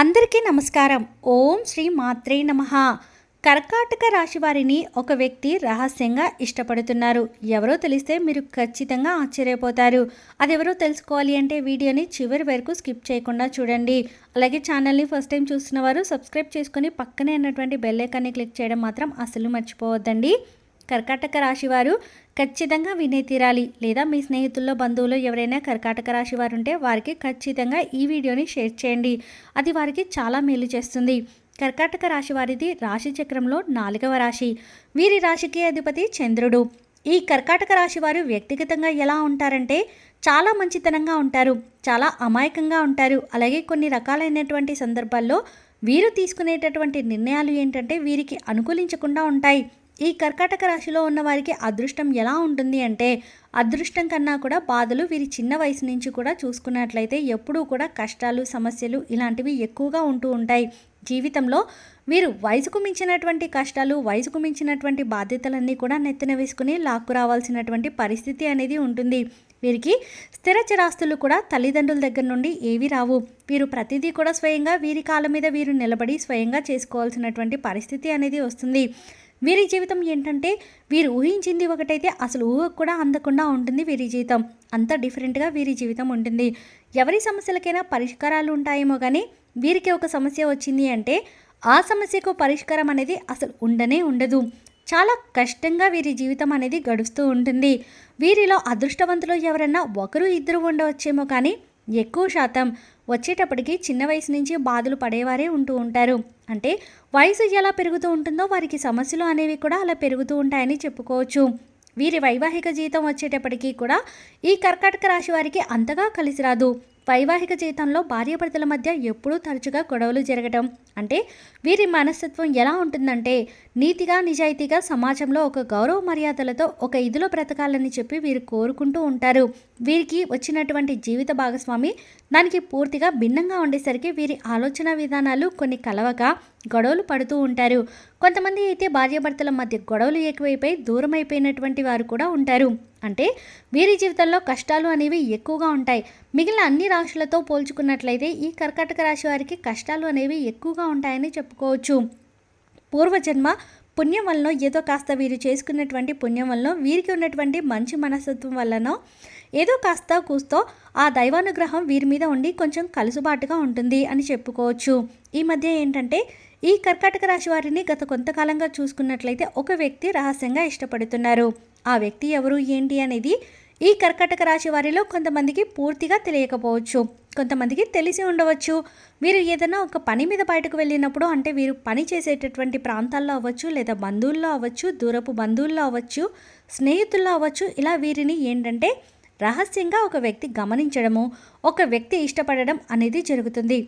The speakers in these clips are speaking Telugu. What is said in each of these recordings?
అందరికీ నమస్కారం. ఓం శ్రీ మాత్రే నమ. కర్కాటక రాశి వారిని ఒక వ్యక్తి రహస్యంగా ఇష్టపడుతున్నారు. ఎవరో తెలిస్తే మీరు ఖచ్చితంగా ఆశ్చర్యపోతారు. అది ఎవరో తెలుసుకోవాలి అంటే వీడియోని చివరి వరకు స్కిప్ చేయకుండా చూడండి. అలాగే ఛానల్ని ఫస్ట్ టైం చూస్తున్న వారు సబ్స్క్రైబ్ చేసుకుని పక్కనే ఉన్నటువంటి బెల్ ఐకాన్ని క్లిక్ చేయడం మాత్రం అసలు మర్చిపోవద్దండి. కర్కాటక రాశి వారు ఖచ్చితంగా వినే తీరాలి. లేదా మీ స్నేహితుల్లో బంధువులు ఎవరైనా కర్కాటక రాశి వారు ఉంటే వారికి ఖచ్చితంగా ఈ వీడియోని షేర్ చేయండి. అది వారికి చాలా మేలు చేస్తుంది. కర్కాటక రాశి వారిది రాశి చక్రంలో నాలుగవ రాశి. వీరి రాశికి అధిపతి చంద్రుడు. ఈ కర్కాటక రాశి వారు వ్యక్తిగతంగా ఎలా ఉంటారంటే చాలా మంచితనంగా ఉంటారు చాలా అమాయకంగా ఉంటారు. అలాగే కొన్ని రకాలైనటువంటి సందర్భాల్లో వీరు తీసుకునేటటువంటి నిర్ణయాలు ఏంటంటే వీరికి అనుకూలించకుండా ఉంటాయి. ఈ కర్కాటక రాశిలో ఉన్న వారికి అదృష్టం ఎలా ఉంటుంది అంటే అదృష్టం కన్నా కూడా బాధలు వీరి చిన్న వయసు నుంచి కూడా చూసుకున్నట్లయితే ఎప్పుడూ కూడా కష్టాలు సమస్యలు ఇలాంటివి ఎక్కువగా ఉంటూ ఉంటాయి. జీవితంలో వీరు వయసుకు మించినటువంటి కష్టాలు వయసుకు మించినటువంటి బాధ్యతలన్నీ కూడా నెత్తిన వేసుకుని లాక్కు రావాల్సినటువంటి పరిస్థితి అనేది ఉంటుంది. వీరికి స్థిర చిరాస్తులు కూడా తల్లిదండ్రుల దగ్గర నుండి ఏవి రావు. వీరు ప్రతిదీ కూడా స్వయంగా వీరి కాళ్ళ మీద వీరు నిలబడి స్వయంగా చేసుకోవాల్సినటువంటి పరిస్థితి అనేది వస్తుంది. వీరి జీవితం ఏంటంటే వీరు ఊహించింది ఒకటైతే అసలు ఊహకు కూడా అందకుండా ఉంటుంది వీరి జీవితం. అంత డిఫరెంట్గా వీరి జీవితం ఉంటుంది. ఎవరి సమస్యలకైనా పరిష్కారాలు ఉంటాయేమో కానీ వీరికి ఒక సమస్య వచ్చింది అంటే ఆ సమస్యకు పరిష్కారం అనేది అసలు ఉండనే ఉండదు. చాలా కష్టంగా వీరి జీవితం అనేది గడుస్తూ ఉంటుంది. వీరిలో అదృష్టవంతులు ఎవరన్నా ఒకరు ఇద్దరు ఉండవచ్చేమో కానీ ఎక్కువ శాతం వచ్చేటప్పటికి చిన్న వయసు నుంచి బాధలు పడేవారే ఉంటూ ఉంటారు. అంటే వయసు ఎలా పెరుగుతూ ఉంటుందో వారికి సమస్యలు అనేవి కూడా అలా పెరుగుతూ ఉంటాయని చెప్పుకోవచ్చు. వీరి వైవాహిక జీవితం వచ్చేటప్పటికీ కూడా ఈ కర్కాటక రాశి వారికి అంతగా కలిసి రాదు. వైవాహిక జీవితంలో భార్యాభర్తల మధ్య ఎప్పుడూ తరచుగా గొడవలు జరగటం. అంటే వీరి మనస్తత్వం ఎలా ఉంటుందంటే నీతిగా నిజాయితీగా సమాజంలో ఒక గౌరవ మర్యాదలతో ఒక ఇదిలో బ్రతకాలని చెప్పి వీరు కోరుకుంటూ ఉంటారు. వీరికి వచ్చినటువంటి జీవిత భాగస్వామి దానికి పూర్తిగా భిన్నంగా ఉండేసరికి వీరి ఆలోచన విధానాలు కొన్ని కలవక గొడవలు పడుతూ ఉంటారు. కొంతమంది అయితే భార్యాభర్తల మధ్య గొడవలు ఎక్కువైపోయి దూరం అయిపోయినటువంటి వారు కూడా ఉంటారు. అంటే వీరి జీవితంలో కష్టాలు అనేవి ఎక్కువగా ఉంటాయి. మిగిలిన అన్ని రాశులతో పోల్చుకున్నట్లయితే ఈ కర్కాటక రాశి వారికి కష్టాలు అనేవి ఎక్కువగా ఉంటాయని చెప్పుకోవచ్చు. పూర్వజన్మ పుణ్యం వలన ఏదో కాస్త వీరు చేసుకున్నటువంటి పుణ్యం వలన వీరికి ఉన్నటువంటి మంచి మనస్తత్వం వలన ఏదో కాస్త కూస్తో ఆ దైవానుగ్రహం వీరి మీద ఉండి కొంచెం కలుసుబాటుగా ఉంటుంది అని చెప్పుకోవచ్చు. ఈ మధ్య ఏంటంటే ఈ కర్కాటక రాశి వారిని గత కొంతకాలంగా చూసుకున్నట్లయితే ఒక వ్యక్తి రహస్యంగా ఇష్టపడుతున్నారు. ఆ వ్యక్తి ఎవరు ఏంటి అనేది ఈ కర్కాటక రాశి వారిలో కొంతమందికి పూర్తిగా తెలియకపోవచ్చు. కొంతమందికి తెలిసి ఉండవచ్చు. వీరు ఏదైనా ఒక పని మీద బయటకు వెళ్ళినప్పుడు అంటే వీరు పని చేసేటటువంటి ప్రాంతాల్లో అవ్వచ్చు లేదా బంధువుల్లో అవ్వచ్చు దూరపు బంధువుల్లో అవ్వచ్చు స్నేహితుల్లో అవ్వచ్చు. ఇలా వీరిని ఏంటంటే రహస్యంగా ఒక వ్యక్తి గమనించడము ఒక వ్యక్తి ఇష్టపడడం అనేది జరుగుతుంది.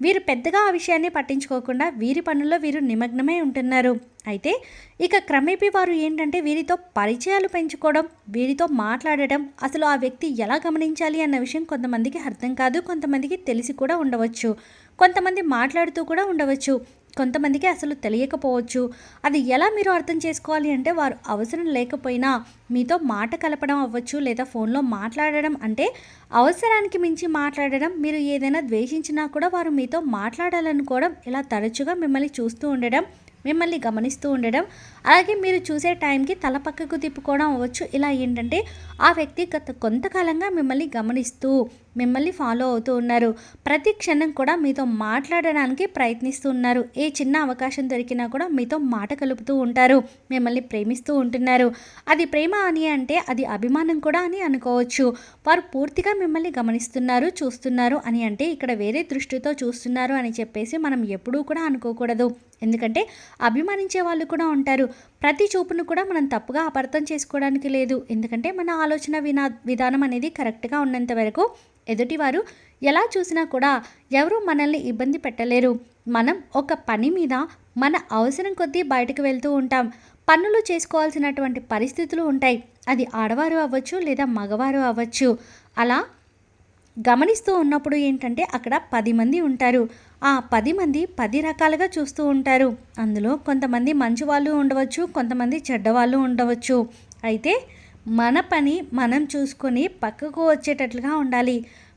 వీరు పెద్దగా ఆ విషయాన్ని పట్టించుకోకుండా వీరి పనుల్లో వీరు నిమగ్నమై ఉంటున్నారు. అయితే ఇక క్రమేపీ వారు ఏంటంటే వీరితో పరిచయాలు పెంచుకోవడం వీరితో మాట్లాడటం అసలు ఆ వ్యక్తి ఎలా గమనించాలి అన్న విషయం కొంతమందికి అర్థం కాదు కొంతమందికి తెలిసి కూడా ఉండవచ్చు. కొంతమంది మాట్లాడుతూ కూడా ఉండవచ్చు. కొంతమందికి అసలు తెలియకపోవచ్చు. అది ఎలా మీరు అర్థం చేసుకోవాలి అంటే వారు అవసరం లేకపోయినా మీతో మాట కలపడం అవ్వచ్చు లేదా ఫోన్లో మాట్లాడడం అంటే అవసరానికి మించి మాట్లాడడం. మీరు ఏదైనా ద్వేషించినా కూడా వారు మీతో మాట్లాడాలనుకోవడం ఇలా తరచుగా మిమ్మల్ని చూస్తూ ఉండడం మిమ్మల్ని గమనిస్తూ ఉండడం. అలాగే మీరు చూసే టైంకి తల పక్కకు తిప్పుకోవడం అవ్వచ్చు. ఇలా ఏంటంటే ఆ వ్యక్తి గత కొంతకాలంగా మిమ్మల్ని గమనిస్తూ మిమ్మల్ని ఫాలో అవుతూ ఉన్నారు. ప్రతి క్షణం కూడా మీతో మాట్లాడడానికి ప్రయత్నిస్తూ ఉన్నారు ఏ చిన్న అవకాశం దొరికినా కూడా మీతో మాట కలుపుతూ ఉంటారు. మిమ్మల్ని ప్రేమిస్తూ ఉంటున్నారు. అది ప్రేమ అని అంటే అది అభిమానం కూడా అని అనుకోవచ్చు. వారు పూర్తిగా మిమ్మల్ని గమనిస్తున్నారు చూస్తున్నారు అని అంటే ఇక్కడ వేరే దృష్టితో చూస్తున్నారు అని చెప్పేసి మనం ఎప్పుడూ కూడా అనుకోకూడదు. ఎందుకంటే అభిమానించే వాళ్ళు కూడా ఉంటారు. ప్రతి చూపును కూడా మనం తప్పుగా అపార్థం చేసుకోవడానికి లేదు. ఎందుకంటే మన ఆలోచన వినా విధానం అనేది కరెక్ట్గా ఉన్నంత వరకు ఎదుటివారు ఎలా చూసినా కూడా ఎవరు మనల్ని ఇబ్బంది పెట్టలేరు. మనం ఒక పని మీద మన అవసరం కొద్దీ బయటకు వెళ్తూ ఉంటాం. పనులు చేసుకోవాల్సినటువంటి పరిస్థితులు ఉంటాయి. అది ఆడవారు అవ్వచ్చు లేదా మగవారు అవ్వచ్చు. అలా గమనిస్తూ ఉన్నప్పుడు ఏంటంటే అక్కడ పది మంది ఉంటారు. ఆ పది మంది పది రకాలుగా చూస్తూ ఉంటారు. అందులో కొంతమంది మంచి వాళ్ళు ఉండవచ్చు కొంతమంది చెడ్డవాళ్ళు ఉండవచ్చు. అయితే మన పని మనం చూసుకొని పక్కకు వచ్చేటట్లుగా ఉండాలి.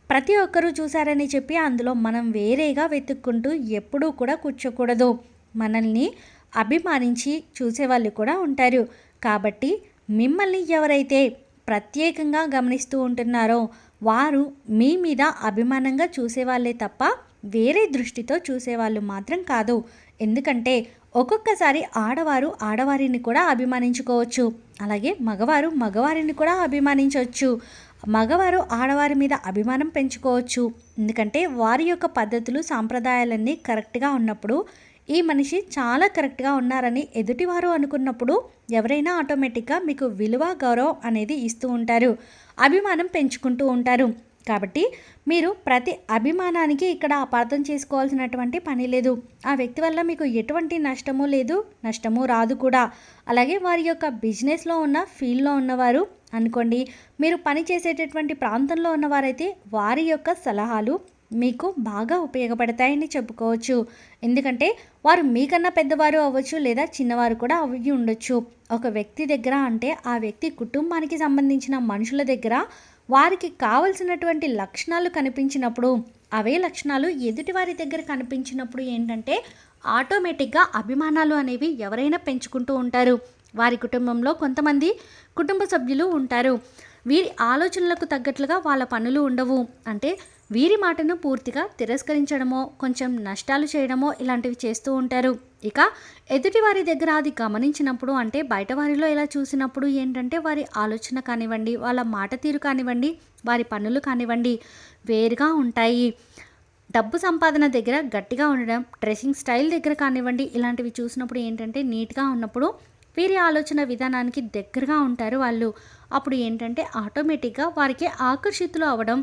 ప్రతి ఒక్కరూ చూశారని చెప్పి అందులో మనం వేరేగా వెతుక్కుంటూ ఎప్పుడూ కూడా కూర్చోకూడదు. మనల్ని అభిమానించి చూసేవాళ్ళు కూడా ఉంటారు. కాబట్టి మిమ్మల్ని ఎవరైతే ప్రత్యేకంగా గమనిస్తూ ఉంటున్నారో వారు మీ మీద అభిమానంగా చూసేవాళ్ళే తప్ప వేరే దృష్టితో చూసేవాళ్ళు మాత్రం కాదు. ఎందుకంటే ఒక్కొక్కసారి ఆడవారు ఆడవారిని కూడా అభిమానించుకోవచ్చు. అలాగే మగవారు మగవారిని కూడా అభిమానించవచ్చు. మగవారు ఆడవారి మీద అభిమానం పెంచుకోవచ్చు. ఎందుకంటే వారి యొక్క పద్ధతులు సాంప్రదాయాలన్నీ కరెక్ట్గా ఉన్నప్పుడు ఈ మనిషి చాలా కరెక్ట్గా ఉన్నారని ఎదుటివారు అనుకున్నప్పుడు ఎవరైనా ఆటోమేటిక్గా మీకు విలువ గౌరవం అనేది ఇస్తూ ఉంటారు. అభిమానం పెంచుకుంటూ ఉంటారు. కాబట్టి మీరు ప్రతి అభిమానానికి ఇక్కడ అపార్థం చేసుకోవాల్సినటువంటి పని లేదు. ఆ వ్యక్తి వల్ల మీకు ఎటువంటి నష్టము లేదు నష్టము రాదు కూడా. అలాగే వారి యొక్క బిజినెస్లో ఉన్న ఫీల్డ్లో ఉన్నవారు అనుకోండి మీరు పని చేసేటటువంటి ప్రాంతంలో ఉన్నవారైతే వారి యొక్క సలహాలు మీకు బాగా ఉపయోగపడతాయని చెప్పుకోవచ్చు. ఎందుకంటే వారు మీకన్నా పెద్దవారు అవ్వచ్చు లేదా చిన్నవారు కూడా అవి ఉండొచ్చు ఒక వ్యక్తి దగ్గర అంటే ఆ వ్యక్తి కుటుంబానికి సంబంధించిన మనుషుల దగ్గర వారికి కావలసినటువంటి లక్షణాలు కనిపించినప్పుడు అవే లక్షణాలు ఎదుటివారి దగ్గర కనిపించినప్పుడు ఏంటంటే ఆటోమేటిక్గా అభిమానాలు అనేవి ఎవరైనా పెంచుకుంటూ ఉంటారు. వారి కుటుంబంలో కొంతమంది కుటుంబ సభ్యులు ఉంటారు. వీరి ఆలోచనలకు తగ్గట్లుగా వాళ్ళ పనులు ఉండవు. అంటే వీరి మాటను పూర్తిగా తిరస్కరించడమో కొంచెం నష్టాలు చేయడమో ఇలాంటివి చేస్తూ ఉంటారు. ఇక ఎదుటి వారి దగ్గర అది గమనించినప్పుడు అంటే బయట వారిలో ఇలా చూసినప్పుడు ఏంటంటే వారి ఆలోచన కానివ్వండి వాళ్ళ మాట తీరు కానివ్వండి వారి పనులు కానివ్వండి వేరుగా ఉంటాయి. డబ్బు సంపాదన దగ్గర గట్టిగా ఉండడం డ్రెస్సింగ్ స్టైల్ దగ్గర కానివ్వండి ఇలాంటివి చూసినప్పుడు ఏంటంటే నీట్గా ఉన్నప్పుడు వీరి ఆలోచన విధానానికి దగ్గరగా ఉంటారు వాళ్ళు. అప్పుడు ఏంటంటే ఆటోమేటిక్గా వారికి ఆకర్షితులు అవ్వడం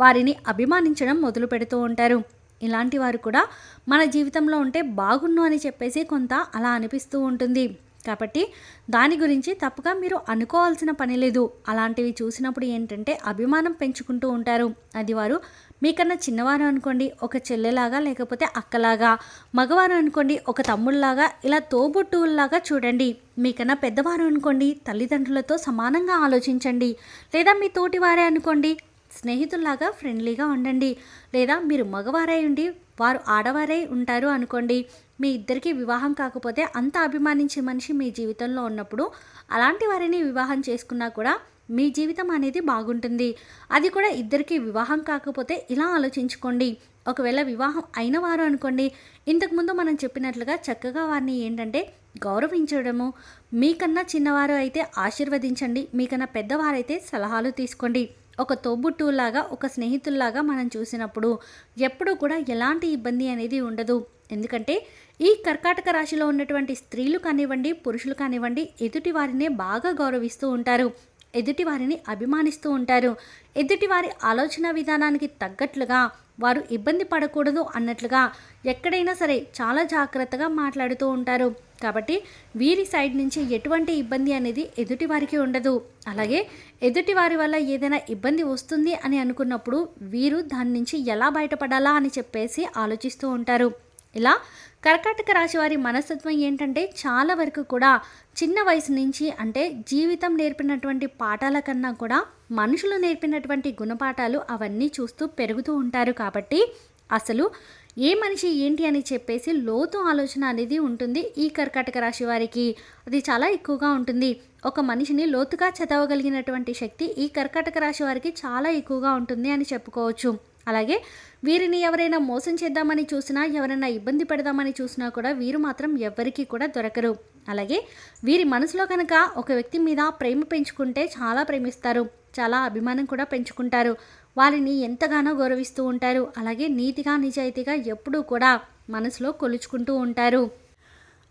వారిని అభిమానించడం మొదలు పెడుతూ ఉంటారు. ఇలాంటి వారు కూడా మన జీవితంలో ఉంటే బాగున్ను అని చెప్పేసి కొంత అలా అనిపిస్తూ ఉంటుంది. కాబట్టి దాని గురించి తప్పుగా మీరు అనుకోవాల్సిన పని లేదు. అలాంటివి చూసినప్పుడు ఏంటంటే అభిమానం పెంచుకుంటూ ఉంటారు. అది వారు మీకన్నా చిన్నవారు అనుకోండి ఒక చెల్లెలాగా లేకపోతే అక్కలాగా మగవారు అనుకోండి ఒక తమ్ముళ్ళలాగా ఇలా తోబుట్టువుల్లాగా చూడండి. మీకన్నా పెద్దవారు అనుకోండి తల్లిదండ్రులతో సమానంగా ఆలోచించండి. లేదా మీ తోటి వారే అనుకోండి స్నేహితుల్లాగా ఫ్రెండ్లీగా ఉండండి. లేదా మీరు మగవారై ఉండి వారు ఆడవారై ఉంటారు అనుకోండి. మీ ఇద్దరికి వివాహం కాకపోతే అంత అభిమానించే మనిషి మీ జీవితంలో ఉన్నప్పుడు అలాంటి వారిని వివాహం చేసుకున్నా కూడా మీ జీవితం అనేది బాగుంటుంది. అది కూడా ఇద్దరికి వివాహం కాకపోతే ఇలా ఆలోచించుకోండి. ఒకవేళ వివాహం అయిన వారు అనుకోండి. ఇంతకుముందు మనం చెప్పినట్లుగా చక్కగా వారిని ఏంటంటే గౌరవించడము. మీకన్నా చిన్నవారు అయితే ఆశీర్వదించండి. మీకన్నా పెద్దవారైతే సలహాలు తీసుకోండి. ఒక తోబుట్టువులాగా ఒక స్నేహితుల్లాగా మనం చూసినప్పుడు ఎప్పుడూ కూడా ఎలాంటి ఇబ్బంది అనేది ఉండదు. ఎందుకంటే ఈ కర్కాటక రాశిలో ఉన్నటువంటి స్త్రీలు కానివ్వండి పురుషులు కానివ్వండి ఎదుటి వారినే బాగా గౌరవిస్తూ ఉంటారు. ఎదుటి వారిని అభిమానిస్తూ ఉంటారు. ఎదుటి వారి ఆలోచన విధానానికి తగ్గట్లుగా వారు ఇబ్బంది పడకూడదు అన్నట్లుగా ఎక్కడైనా సరే చాలా జాగ్రత్తగా మాట్లాడుతూ ఉంటారు. కాబట్టి వీరి సైడ్ నుంచి ఎటువంటి ఇబ్బంది అనేది ఎదుటి వారికి ఉండదు. అలాగే ఎదుటి వారి వల్ల ఏదైనా ఇబ్బంది వస్తుంది అని అనుకున్నప్పుడు వీరు దాని నుంచి ఎలా బయటపడాలా అని చెప్పేసి ఆలోచిస్తూ ఉంటారు. ఇలా కర్కాటక రాశి వారి మనస్తత్వం ఏంటంటే చాలా వరకు కూడా చిన్న వయసు నుంచి అంటే జీవితం నేర్పినటువంటి పాఠాల కన్నా కూడా మనుషులు నేర్పినటువంటి గుణపాఠాలు అవన్నీ చూస్తూ పెరుగుతూ ఉంటారు కాబట్టి అసలు ఏ మనిషి ఏంటి అని చెప్పేసి లోతు ఆలోచన అనేది ఉంటుంది ఈ కర్కాటక రాశి వారికి. అది చాలా ఎక్కువగా ఉంటుంది. ఒక మనిషిని లోతుగా చదవగలిగినటువంటి శక్తి ఈ కర్కాటక రాశి వారికి చాలా ఎక్కువగా ఉంటుంది అని చెప్పుకోవచ్చు. అలాగే వీరిని ఎవరైనా మోసం చేద్దామని చూసినా ఎవరైనా ఇబ్బంది పెడదామని చూసినా కూడా వీరు మాత్రం ఎవ్వరికీ కూడా దొరకరు. అలాగే వీరి మనసులో కనుక ఒక వ్యక్తి మీద ప్రేమ పెంచుకుంటే చాలా ప్రేమిస్తారు. చాలా అభిమానం కూడా పెంచుకుంటారు. వారిని ఎంతగానో గౌరవిస్తూ ఉంటారు. అలాగే నీతిగా నిజాయితీగా ఎప్పుడూ కూడా మనసులో కొలుచుకుంటూ ఉంటారు.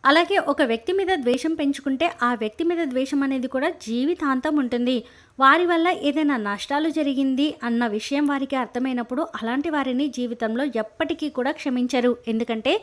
అలాగే ఒక వ్యక్తి మీద ద్వేషం పెంచుకుంటే ఆ వ్యక్తి మీద ద్వేషం అనేది కూడా జీవితాంతం ఉంటుంది. వారి వల్ల ఏదైనా నష్టాలు జరిగింది అన్న విషయం వారికి అర్థమైనప్పుడు అలాంటి వారిని జీవితంలో ఎప్పటికీ కూడా క్షమించరు. ఎందుకంటే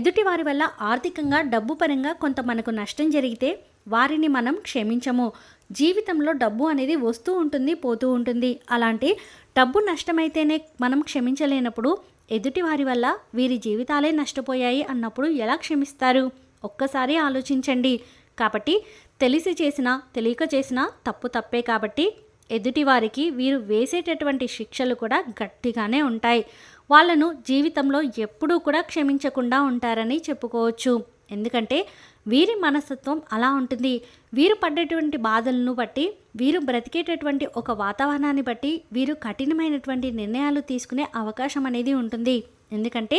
ఎదుటి వారి వల్ల ఆర్థికంగా డబ్బు పరంగా కొంత మనకు నష్టం జరిగితే వారిని మనం క్షమించము. జీవితంలో డబ్బు అనేది వస్తూ ఉంటుంది పోతూ ఉంటుంది. అలాంటి డబ్బు నష్టమైతేనే మనం క్షమించలేనప్పుడు ఎదుటి వారి వల్ల వీరి జీవితాలే నష్టపోయాయి అన్నప్పుడు ఎలా క్షమిస్తారు? ఒక్కసారి ఆలోచించండి. కాబట్టి తెలిసి చేసినా తెలియక చేసినా తప్పు తప్పే కాబట్టి ఎదుటివారికి వీరు వేసేటటువంటి శిక్షలు కూడా గట్టిగానే ఉంటాయి. వాళ్ళను జీవితంలో ఎప్పుడూ కూడా క్షమించకుండా ఉంటారని చెప్పుకోవచ్చు. ఎందుకంటే వీరి మనస్తత్వం అలా ఉంటుంది. వీరు పడ్డటువంటి బాధలను బట్టి వీరు బ్రతికేటటువంటి ఒక వాతావరణాన్ని బట్టి వీరు కఠినమైనటువంటి నిర్ణయాలు తీసుకునే అవకాశం అనేది ఉంటుంది. ఎందుకంటే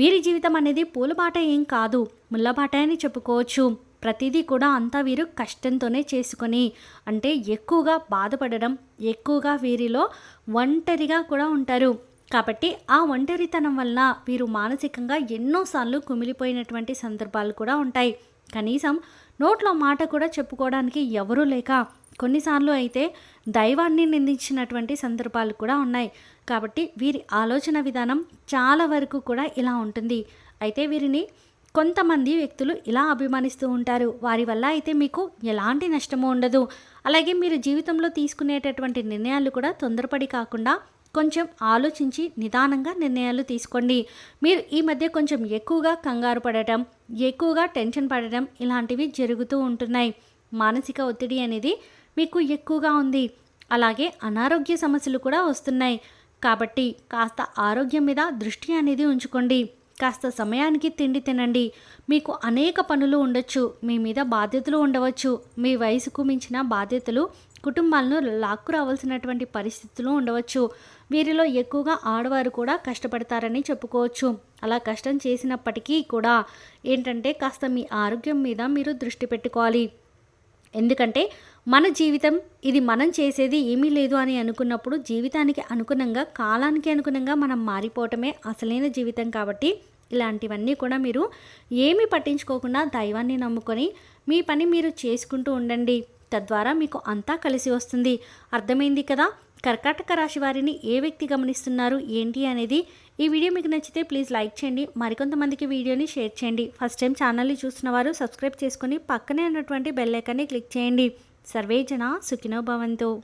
వీరి జీవితం అనేది పూలబాట ఏం కాదు ముళ్ళబాట అని చెప్పుకోవచ్చు. ప్రతిదీ కూడా అంతా వీరు కష్టంతోనే చేసుకొని అంటే ఎక్కువగా బాధపడడం ఎక్కువగా వీరిలో ఒంటరిగా కూడా ఉంటారు. కాబట్టి ఆ ఒంటరితనం వలన వీరు మానసికంగా ఎన్నోసార్లు కుమిలిపోయినటువంటి సందర్భాలు కూడా ఉంటాయి. కనీసం నోట్లో మాట కూడా చెప్పుకోవడానికి ఎవరూ లేక కొన్నిసార్లు అయితే దైవాన్ని నిందించినటువంటి సందర్భాలు కూడా ఉన్నాయి. కాబట్టి వీరి ఆలోచన విధానం చాలా వరకు కూడా ఇలా ఉంటుంది. అయితే వీరిని కొంతమంది వ్యక్తులు ఇలా అభిమానిస్తూ ఉంటారు. వారి వల్ల అయితే మీకు ఎలాంటి నష్టము ఉండదు. అలాగే మీరు జీవితంలో తీసుకునేటటువంటి నిర్ణయాలు కూడా తొందరపడి కాకుండా కొంచెం ఆలోచించి నిదానంగా నిర్ణయాలు తీసుకోండి. మీరు ఈ మధ్య కొంచెం ఎక్కువగా కంగారు పడటం ఎక్కువగా టెన్షన్ పడటం ఇలాంటివి జరుగుతూ ఉంటున్నాయి. మానసిక ఒత్తిడి అనేది మీకు ఎక్కువగా ఉంది. అలాగే అనారోగ్య సమస్యలు కూడా వస్తున్నాయి. కాబట్టి కాస్త ఆరోగ్యం మీద దృష్టి అనేది ఉంచుకోండి. కాస్త సమయానికి తిండి తినండి. మీకు అనేక పనులు ఉండొచ్చు. మీ మీద బాధ్యతలు ఉండవచ్చు. మీ వయసుకు మించిన బాధ్యతలు కుటుంబాలను లాక్కు రావాల్సినటువంటి పరిస్థితులు ఉండవచ్చు. వీరిలో ఎక్కువగా ఆడవారు కూడా కష్టపడతారని చెప్పుకోవచ్చు. అలా కష్టం చేసినప్పటికీ కూడా ఏంటంటే కాస్త మీ ఆరోగ్యం మీద మీరు దృష్టి పెట్టుకోవాలి. ఎందుకంటే మన జీవితం ఇది మనం చేసేది ఏమీ లేదు అని అనుకున్నప్పుడు జీవితానికి అనుగుణంగా కాలానికి అనుగుణంగా మనం మారిపోవటమే అసలైన జీవితం కాబట్టి ఇలాంటివన్నీ కూడా మీరు ఏమీ పట్టించుకోకుండా దైవాన్ని నమ్ముకొని మీ పని మీరు చేసుకుంటూ ఉండండి. తద్వారా మీకు అంతా కలిసి వస్తుంది. అర్థమైంది కదా? కర్కాటక రాశి వారిని ఏ వ్యక్తి గమనిస్తున్నారు? ఏంటి అనేది? ఈ వీడియో మీకు నచ్చితే ప్లీజ్ లైక్ చేయండి. మరికొంతమందికి వీడియోని షేర్ చేయండి. ఫస్ట్ టైం ఛానల్ని చూస్తున్న వారు సబ్స్క్రైబ్ చేసుకుని పక్కనే ఉన్నటువంటి బెల్ ఐకాన్ని క్లిక్ చేయండి. సర్వేజన సుఖినో భవంతు.